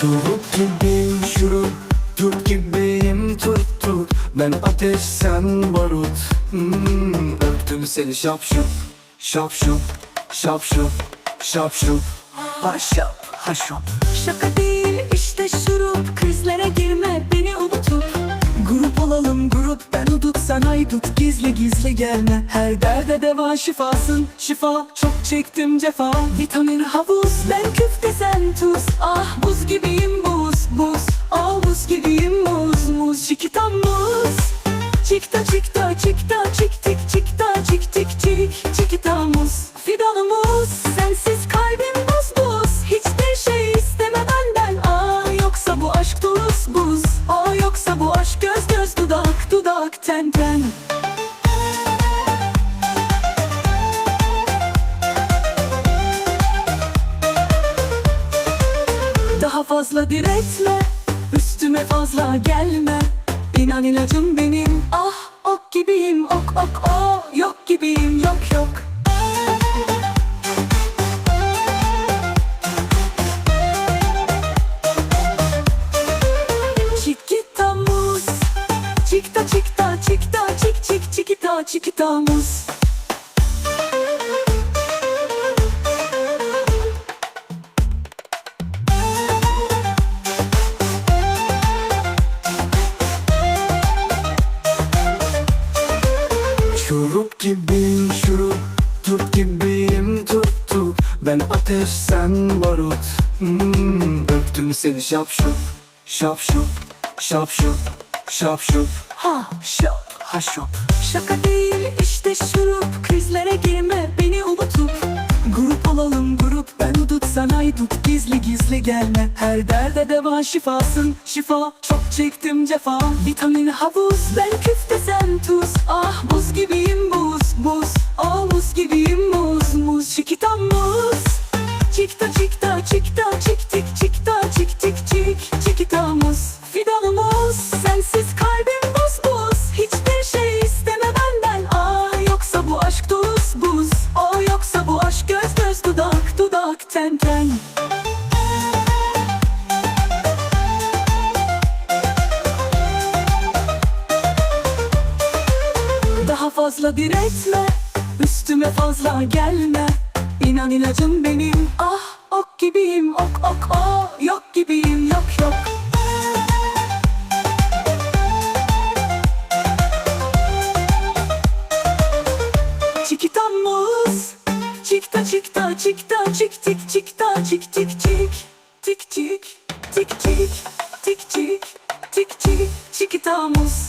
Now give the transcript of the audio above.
Şurup gibiyim şurup Tut gibiyim tut tut. Ben ateş sen barut. Hmm, Öptüm seni şap şup Şap şup Şap şup Şap şup. Ha şap ha şup Şaka değil işte şurup. Krizlere girme beni unutup Grup olalım grup ben udut sen aydut Gizli gizli gelme her derde deva şifasın. Şifa çok çektim cefa. Vitamin havuz ben küfte sen tuz. Ah gibiyim buz buz. Ah buz gibiyim muz muz. Çikitam muz. Çikta çikta çikta çik tik çikta çik tik çik. Çikita muz Fidanımız Sensiz kalbim buz buz. Hiçbir şey isteme benden. Ah yoksa bu aşk tuz buz. Ah yoksa bu aşk göz göz dudak dudak ten ten fazla diretme Üstüme fazla gelme. İnan ilacım benim Ah ok gibiyim ok ok o Yok gibiyim yok yok. Çikita muz Çikta çikta çikta çik çik çikita çikita muz Şurup gibiyim şurup Tut gibiyim tut tut. Ben ateş sen barut. Hmm, Öptüm seni şap şup Şap şup Şap şup Şap şup. Ha. Şap ha şup. Şaka değil işte şurup Krizlere girme beni unutup. Grup olalım grup ben udut sen aydut Gizli gizli gelme her derde deva şifasın. Şifa çok çektim cefa. Vitamin havuz ben küfte sen tuz Çikta çikta çikta çik tik çikta çik tik çik Çikita muz Fidanımız Sensiz kalbim buz. Buz Hiçbir şey isteme benden. Ah yoksa bu aşk tuz buz. Ah yoksa bu aşk göz göz dudak dudak ten ten. Daha fazla diretme Üstüme fazla gelme İnan ilacım benim. Ah ok gibiyim ok ok o Yok gibiyim yok yok. Çikitam muz. Çikta çikta çikta çik tik çikta çik. Tik çik Tik tik tik çik tik çik. Çikita muz